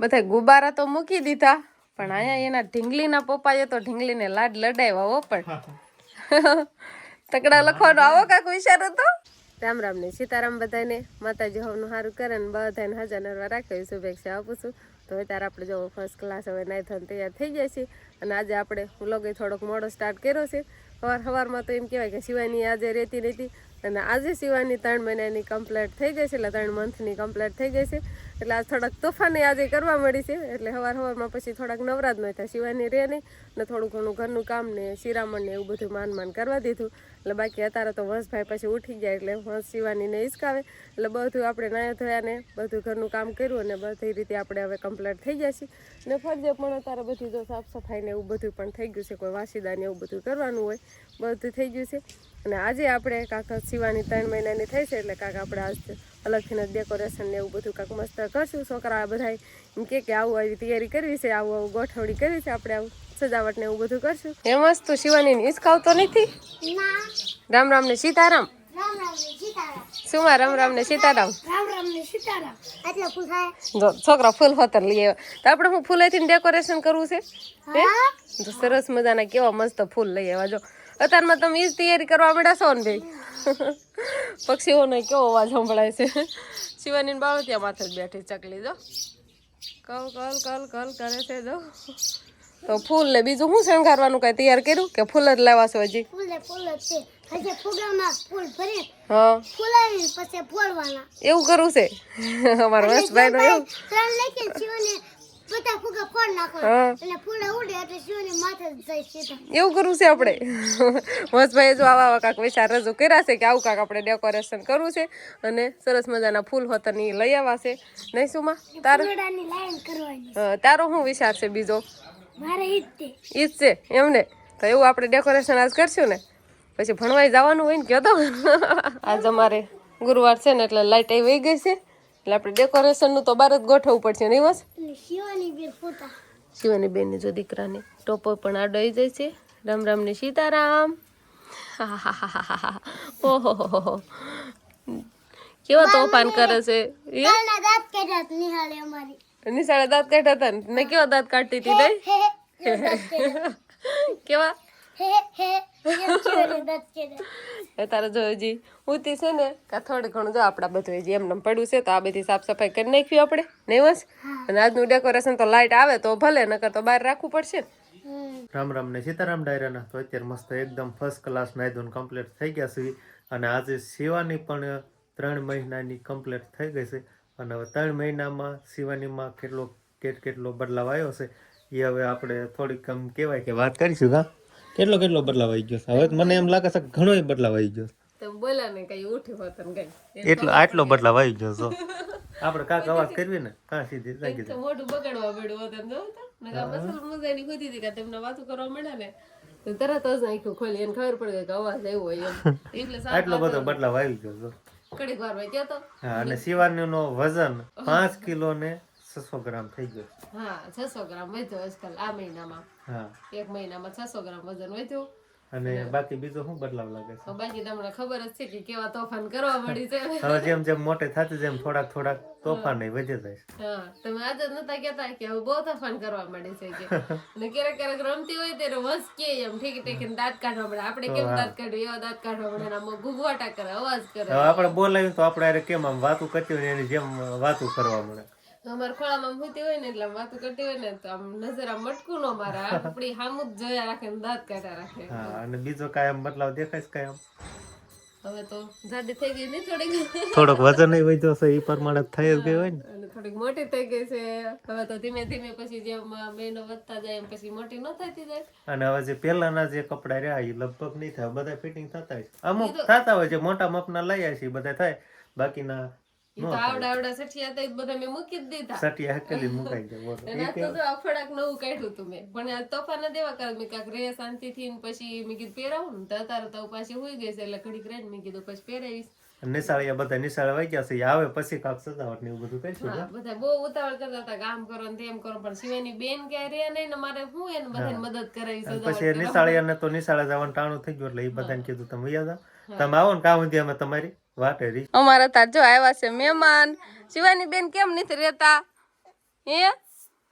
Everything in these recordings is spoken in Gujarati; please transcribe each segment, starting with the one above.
બધા ગુબારા તો મૂકી દીધા, પણ અહીંયા એના ઢીંગલીના પપ્પાએ તો ઢીંગલીને લાડ લડાવ્યા હો પણ. તકડા લખવાનો આવો કાક વિચાર હતો? રામ રામ ને સીતારામ બધાને માતાજી હવનું સારું કરે ને બધાને હજાર નરવા રાખ્યો શુભેચ્છા આપું છું. તો અત્યારે આપણે જો ફર્સ્ટ ક્લાસ હવે નાઈ થઈને તૈયાર થઈ જાય છે અને આજે આપણે વ્લોગે થોડોક મોડો સ્ટાર્ટ કર્યો છે. સવાર સવારમાં તો એમ કહેવાય કે શિવાની આજે રહેતી નથી અને આજે શિવાની ત્રણ મહિનાની કમ્પ્લીટ થઈ ગઈ છે, એટલે ત્રણ મંથની કમ્પ્લીટ થઈ ગઈ છે. એટલે આજ થોડાક તોફાની આજે કરવા મળી છે, એટલે સવાર સવારમાં પછી થોડાક નવરાજ ન થાય, શિવાની રહે નહીં, ને થોડું ઘણું ઘરનું કામ ને શિરામણ ને એવું બધું માન માન કરવા દીધું. એટલે બાકી અત્યારે તો વંશભાઈ પછી ઉઠી ગયા એટલે વંશ શિવાનીને હિસકાવે એટલે બધું આપણે નાયા ધોયા ને બધું ઘરનું કામ કર્યું અને બધી રીતે આપણે હવે કમ્પ્લીટ થઈ ગયા છીએ. ને ફરજે પણ અત્યારે બધી જો સાફ સફાઈ ને એવું બધું પણ થઈ ગયું છે, કોઈ વાસીદાને એવું બધું કરવાનું હોય, બધું થઈ ગયું છે. અને આજે આપણે કાંક શિવાની ત્રણ મહિનાની થઈ છે એટલે કાંક આપણે આજ અલગથી ડેકોરેશન ને એવું બધું કાંક મસ્ત કરશું. છોકરા બધા એમ કે આવું આવી તૈયારી કરવી છે, આવું આવું ગોઠવણી કરવી છે આપણે આવું. સજાવટ ને એવું બધું કરશું? એ મસ્ત શિવાની નથી? ના. રામ રામ ને સીતારામ. રામ રામ ને સીતારામ. શું રામ રામ ને સીતારામ? છોકરા ફૂલ હોતર લઈ આવ્યા. તો આપણે હું ફૂલેથી ડેકોરેશન કરવું છે? તો સરસ મજાના કેવા મસ્ત ફૂલ લઈ આવ્યા. જો અત્યારમાં તમે ઈ જ તૈયારી કરવા માંડ્યા છો ને ભાઈ? પક્ષીઓનો કેવો અવાજ સંભળાય છે? શિવાની બાળતિયા માથે જ બેઠી ચકલી જો. કલ કલ કલ કલ કરે છે જો. તો ફૂલ ને બીજું શું શણગારવાનું કઈ તૈયાર કર્યું કે ફૂલ જ લેવા હજી? એવું કરવું છે? અમારા વંશભાઈ નો એવું. કરવું છે આપણે? વંશભાઈએ જો આવા આવા કાંક વિચાર રજૂ કર્યા છે કે આવું કાંક આપણે ડેકોરેશન કરવું છે અને સરસ મજાના ફૂલ હોતરની લઈ આવ્યા છે નહીં તારો? લાઈન કરવાની. અ, તારો શું વિચાર છે બીજો? ઈ જ છે. એમને. તો એવું આપણે ડેકોરેશન આજ કરશું ને પછી ભણવાય જવાનું હોય ને કહો તો. આજ અમારે ગુરુવાર છે ને એટલે લાઇટ આવી વહી ગઈ છે. એટલે આપણે ડેકોરેશનનું તો બાર જ ગોઠવવું પડશે નહીં બસ? શિવાની બેન જો દીકરાને ટોપો પણ આડોઈ જાય છે. રામ રામ ને સીતારામ. ઓહો કેવા તોફાન કરે છે? નિશાળે દાંત કાઢ્યા હતા ને? મેં કેવા દાંત કાઢતી હતી કાઢ્યા. કેવા? તારે જો હજી ઉતી છે ને કે થોડું ઘણું જો આપણા બધું હજી એમને પડ્યું છે તો આ બધી સાફ સફાઈ કરી નાખ્યું આપણે નહીં બસ અને આજનું ડેકોરેશન તો લાઇટ આવે તો ભલે નકર તો બહાર રાખવું પડશે રામ રામ ને સીતારામ ડાયરાના. તો અત્યારે મસ્ત એકદમ ફર્સ્ટ ક્લાસ નાઈ ધોઈને કમ્પ્લીટ થઈ ગયા છે. અને આજે સેવાની પણ ત્રણ મહિનાની કમ્પ્લીટ થઈ ગઈ છે. અને હવે ત્રણ મહિનામાં શિવાનીમાં કેટલો કેટ કેટલો બદલાવ આવ્યો છે એ હવે આપણે થોડીક આમ કહેવાય કે વાત કરીશું હા? કેટલો કેટલો બદલાવ આવી ગયો છે? હવે મને એમ લાગે છે કે ઘણો બદલાવ આવી ગયો છે. તમે કઈ ઉઠ્યું હોત કઈ. એટલો આટલો બદલાવ આવી ગયો છો આપણે કાંક અવાજ કરવી ને? કાં સીધી લાગી તો મોઢું બગાડવા પડ્યું હોત એમ જોવું તો ને કાં મસલ મજાની ખોતી હતી કે તેમને વાતો કરવા મળ્યા ને તો તરત જ નાખ્યું ખોલી એને ખબર પડે કે અવાજ આવ્યો હોય એમ. એટલે આટલો બધો બદલાવ આવી ગયો છો કડીક વાર ત્યાં તો. હા અને શિવાનીનો વજન પાંચ કિલો ને છસો ગ્રામ થઈ ગયો. હા છસો ગ્રામ વધ્યો આજકાલ આ મહિનામાં. હા. એક મહિનામાં છસો ગ્રામ વજન વધ્યો. અને બાકી બીજો શું બદલાવ લાગે છે? બાકી તમને ખબર જ છે કે કેવા તોફાન કરવા પડી છે. હવે જેમ જેમ મોટે થતી જેમ થોડાક થોડાક તોફાન વધે જાય હા તમે આજે જ નતા કહેતા કે હવે બહુ તોફાન કરવા માંડે છે કે. અને ક્યારેક ક્યારેક રમતી હોય ત્યારે વસ કે એમ ઠીક ઠીક દાંત કાઢવા મળે. આપણે કેમ દાંત કાઢ્યું એવા દાંત કાઢવા ને આમાં ગુગવાટા કરે અવાજ કરે. હવે આપણે બોલાવી તો આપણે કેમ આમ વાતું કરતી હોય એની જેમ વાતું કરવા મળે. અમારે ખોળામાં મૂતી હોય ને એટલે આમ વાતું કરતી હોય ને તો આમ નજર આમ મટકું નો મારા. આપણી હામુ જ જોયા રાખે ને દાંત કાઢ્યા રાખે. હા અને બીજો કાયમ બદલાવ દેખાય છે કાંઈ હવે તો જાડી થઈ ગઈ ને થોડીક. થોડોક વજન વધ્યો છે એ પ્રમાણે થઈ જ ગયું હોય ને. અને થોડીક મોટી થઈ ગઈ છે. હવે તો ધીમે ધીમે પછી જેમ બહેનો વધતા જાય એમ પછી મોટી ન થતી જાય. અને હવે જે પહેલાના જે કપડા રહ્યા એ લગભગ નહીં થાય બધા ફિટિંગ થતા હોય અમુક થતા હોય છે મોટા માપના લઈ આવ્યા છે બધા થાય. બાકીના નિશાળિયા બધા નિશાળ વાગ્યા ગયા છે. આવે પછી કાંક સજાવટ ને એવું બધું કરીશું બધા બહુ ઉતાવળ કરતા હતા કામ કરો ને તેમ કરો. પણ શિવાની બેન ક્યાંય રે નહીં મારે હું એને બધાને મદદ કરાવી પછી નિશાળિયાને તો નિશાળે જવાનું ટાણું થઈ ગયું એટલે એ બધાને કીધું તમે તમે આવો ને કામ સુધી અમે તમારી અમારા તાર જો આવ્યા છે મહેમાન. શિવાની બેન કેમ નથી રહેતા? હે?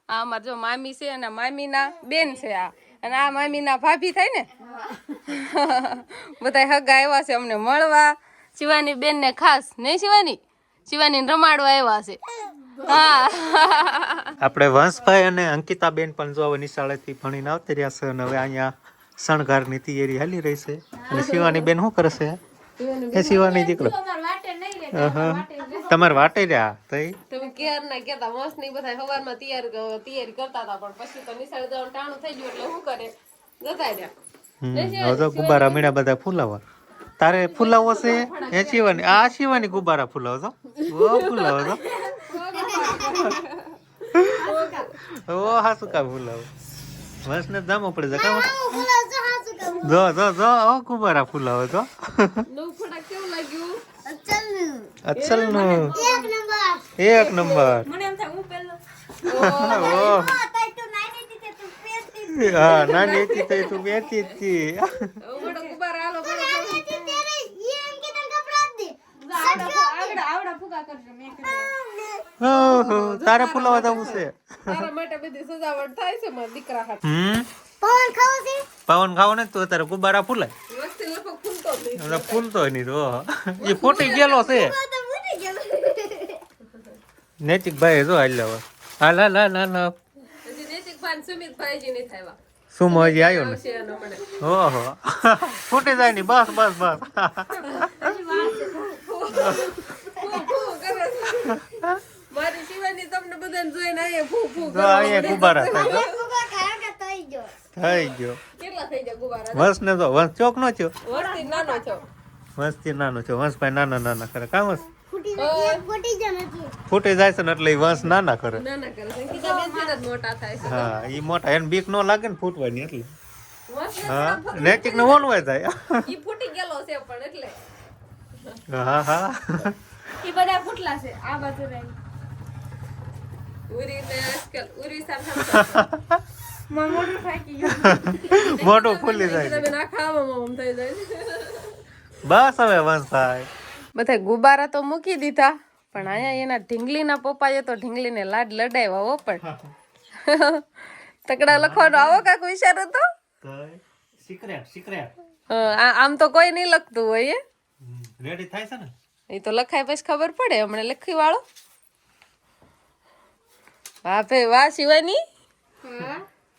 આ અમાર જો મામી છે અને મામીના બેન છે આ. અને આ મામીના ભાભી થાય ને? બધા હગા આવ્યા છે અમને મળવા. શિવાની બેન ને ખાસ નહીં શિવાની? શિવાની રમાડવા આવ્યા છે. હા. આપણે વંશભાઈ અને અંકિતાબેન પણ જો હવે નિશાળેથી ભણીને આવતી રહ્યા છે અને હવે અહીંયા શણગારની તૈયારી હાલી રહી છે. અને શિવાની બેન શું કરે છે એ શિવાની દીકરો. તમારે વાટે રહ્યા તઈ? તમે કેર ના કેતા મસ્ત નહીં બધા સવારમાં તૈયાર તૈયારી કરતા હતા પણ પછી તો નિશાળ જવાનું ટાણું થઈ ગયું એટલે શું કરે? જતા રહ્યા. હવે તો ગુબ્બારા મીણા બધા ફૂલાવા. તારે ફૂલાવો છે? એ શિવાની? આ શિવાની ગુબ્બારા ફૂલાવો છો? ઓ ફૂલાવો છો? ઓ હા શું કા ફૂલાવો બસ ને જામો પડે છે કામ બોલો છો હાસુ કરું જો જો જો ઓ ગુબ્બારા ફૂલાવો છો નવું ફટાક કેવું લાગ્યું? અચલ અસલનું એક નંબર. એક નંબર. ઓહ. આ તાઈ તો નાઈ દીધી હા નાની હતી તો તું બેઠી હતી. તેરે ઈ એમ કે તને કપડા દે ઓહો, તારે ફૂલાવા જવું છે. તારા માટે બધી સજાવટ થાય છે મારા દીકરા હાથ પવન ખાવો છે? પવન ખાવો ને તો તારે ગુબ્બારા લગભગ ફૂલતો નહીં. ફૂલતો નહીં તો એ ફૂટી ગયેલો છે. નૈતિકભાઈ તો નૈતિક ભાઈ જો હાલ હવે હાલ હાલ હાલ. હાલ ને શું મજી આવ્યો ને? ઓહો. ફૂટી જાય નહીં બસ બસ બસ. ફૂ ફૂ કરે છે મારી શિવાની તમને બધાને જોઈને અહીંયા ફૂ ફૂ જો થાય જો. ફુગા ખાયા કે તઈ ગયો થઈ ગયો. કેટલા થઈ જાય વંશ ને તો વંશ ચોક નો થયો વસ્તી નાનો છો. વંશથી નાનો છે. વંશભાઈ નાના નાના કરે. કામ વંશ? ફૂટી જાય છે ને એટલે ઈ વંશ નાના કરે. ને થાય હા એ મોટા. એને બીક નો લાગે ને ફૂટવાની એટલે. વસ્તી હા. નેકિક ને ઓનવાય થાય ઈ ફૂટી ગયેલો છે પણ એટલે. હા હા. એ બધા ફૂટલા છે આ બાજુ રહી ઉરી ને આજકાલ ઉરી સાથે માં મોટું ફૂલી જાય તમે ના ખાવામાં આમ થઈ જાય. બસ હવે વંશભાઈ બધા ગુબારા તો મૂકી દીધા પણ અહીંયા એના ઢીંગલીના પપ્પાએ તો ઢીંગલીને લાડ લડાવ્યા હો પણ. તકડા લખવાનો આવો કાક વિચાર હતો? સિક્રેટ સિક્રેટ આમ તો કોઈ નહીં લખતું હોય એ. રેડી થાય છે ને? એ તો લખાય પછી ખબર પડે હમણાં લખી વાળો. વાહ ભાઈ વાહ શિવાની. હે.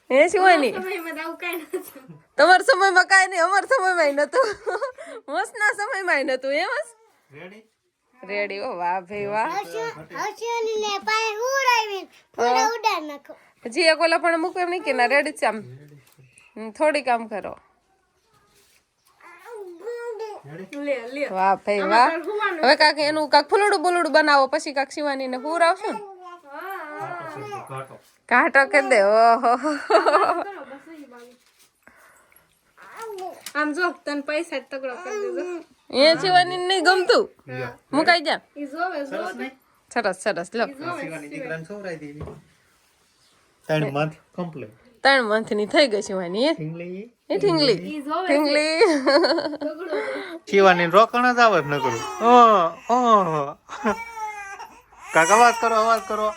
શિવાની કઈ નથી તમારા સમયમાં કાંઈ નહીં અમારા સમયમાં નતું મસ્તના સમયમાં નતું એમ જ? રેડી રેડી ઓ વાહ ભાઈ વાહ. હર્ષિયાની ને પાય ઉડાવી ફૂલા ઉડાડ નાખો. હજી એક ઓલા પણ મૂકો એમ નહીં કે ના રેડી છે આમ. થોડી કામ કરો. લે લે. વાહ ભાઈ વાહ. હવે કાક એનું કાક ફૂલડું બુલડું બનાવો પછી કાક શિવાની ને પૂર આવશું ને કાંટો કે દે. ઓહો. આમ જો તને પૈસા તગડો કરી દેજો. એ શિવાની નહીં ગમતું. મુકાઈ જા ઈ જોવે જો સરસ સરસ. લો. ત્રણ મંથ કમ્પ્લીટ ત્રણ મંથની થઈ ગઈ શિવાની એ? ઠીંગલી. એ ઠીંગલી. ઠીંગલી. શિવાની રોકણ જ આવે ન કરું. ઓ ઓ કાકા અવાજ કરો અવાજ કરો.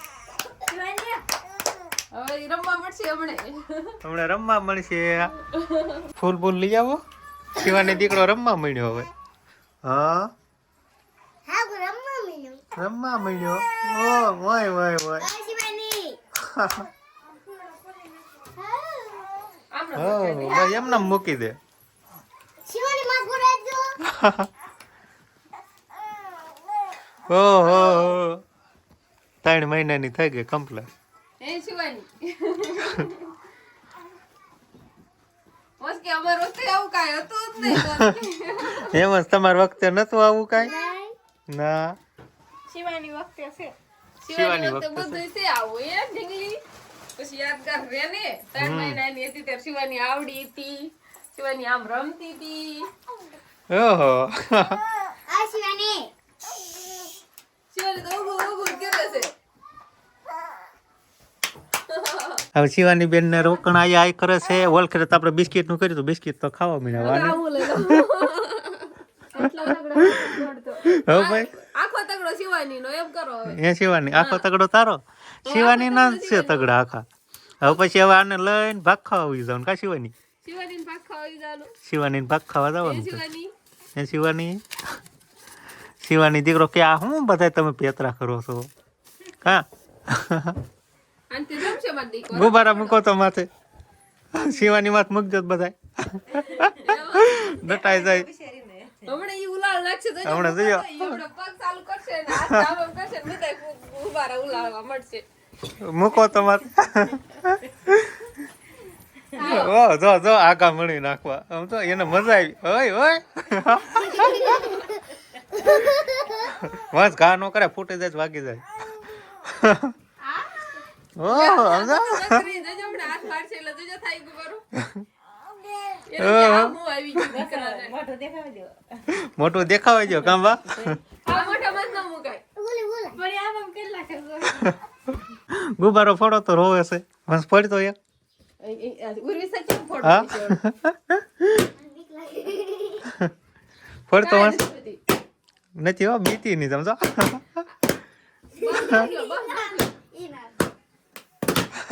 રમવા મળશે હમણે. રમવા મળશે. ફૂલ ફૂલ લઈ આવો. શિવાની દીકરો રમવા મળ્યો હવે. હા? હા રમવા મળ્યો. ઓ વાય વાય વાય. હો ભાઈ એમને એમ મૂકી દે. શિવાની માં ગુરાજો ઓહો ત્રણ મહિનાની થઈ ગઈ કમ્પ્લેટ એ શિવાની. બસ અમાર વખતે આવું કાંઈ હતું જ નહીં એમ જ તમારા વખતે નતું આવું કાંઈ? ના. શિવાની વખતે છે. શિવાની શિવાની વખતે વખતે બધું છે આવું એ ઢીંગલી. પછી યાદગાર રહે ને ત્રણ મહિનાની હતી ત્યારે શિવાની આવડી હતી. શિવાની આમ રમતી હતી. ઓહો. શિવાની. શિવાની તો ઉભું ઉભું કરે છે. હવે શિવાની બેન ને રોકણ આયા આય કરે છે. ઓળખે તો આપણે બિસ્કિટનું કર્યું તો બિસ્કિટ તો ખાવા મળ્યા આવું લઈ લો. એટલો તગડો દોડતો હો ભાઈ. આખો તગડો તગડો શિવાની નો એમ કરો હવે. એ શિવાની આખો તગડો તારો? શિવાની ના છે તગડા આખા. હવે પછી હવે આને લઈને ભાગ ખાવા આવી જવાનું. કા શિવાની? શિવાની જવાનું. ભાગ ખાવા જવાનું છે. એ શિવાની? શિવાની દીકરો કે આ હું બધા તમે પેતરા કરો છો? હા ગુબારા મૂકો તો માથે. શિવાની માથ મૂકજો જ બધાય. દટાઈ જાય. હમણાં ઈ ઉલાળ નાખશે તો હમણાં જોયો. પગ ચાલુ કરશે ને હાથ આમ આમ કરશે ને બધાય ઉભારા ઉલાળવા મળશે. મૂકો તમારે ઓ જો જો આગા મળી નાખવા. આમ તો એને મજા આવી. ઓય ઓય. બસ ઘા નો કરે ફૂટી જાય વાગી જાય. મોટું દેખાવા જો કામ બા આ મોઢા માં જ ન મુકાય. બોલે બોલે. પણ આમ આમ કેટલા કરજો ગુબારો ફોડો તો રોવે છે. બસ પડતો એક? વિશે. ફોડતો નથી નથી હો બીતી નહીં સમજો.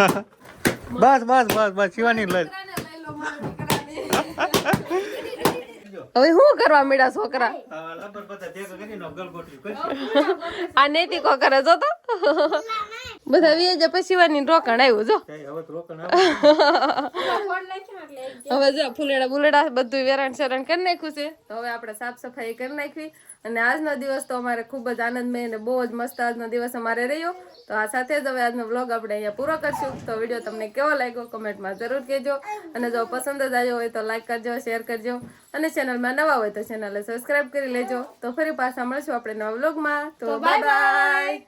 બસ નાખી લો, બસ નાખી લો. બસ બસ બસ બસ શિવાની લઈ દીકરાને લઈ લો, મારા દીકરાને. હવે શું કરવા મીડા છોકરા આ નૈતિકો કરે જો તો બધા વીએ પછી વાની રોકાણ આવ્યું જો. ફોન નાખ્યો ને એટલે હવે જો ફૂલેડા બુલેડા બધું વેરણ શરણ કરી નાખ્યું છે. તો હવે આપણે સાફ સફાઈ કરી નાખવી. અને આજનો દિવસ તો અમારે ખૂબ જ આનંદમય અને બહુ જ મસ્ત આજનો દિવસ અમારે રહ્યો. તો આ સાથે જ હવે આજનો વ્લોગ આપણે અહીંયા પૂરો કરશું. તો વીડિયો તમને કેવો લાગ્યો કમેન્ટમાં જરૂર કહેજો. અને જો પસંદ જ આવ્યો હોય તો લાઈક કરજો શેર કરજો. અને ચેનલમાં નવા હોય તો ચેનલને સબસ્ક્રાઈબ કરી લેજો. તો ફરી પાછા મળશું આપણે નવા વ્લોગમાં. તો બાય બાય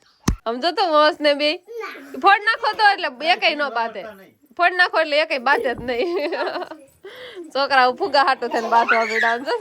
સમજો તો મોસ ને. બે ફોડ નાખો તો એટલે એકઈ ન બાતે ફોડ નાખો એટલે એકઈ બાતે જ નહીં. છોકરાઓ ફુગા હાટો થઈને બાટવા પીડા સમજો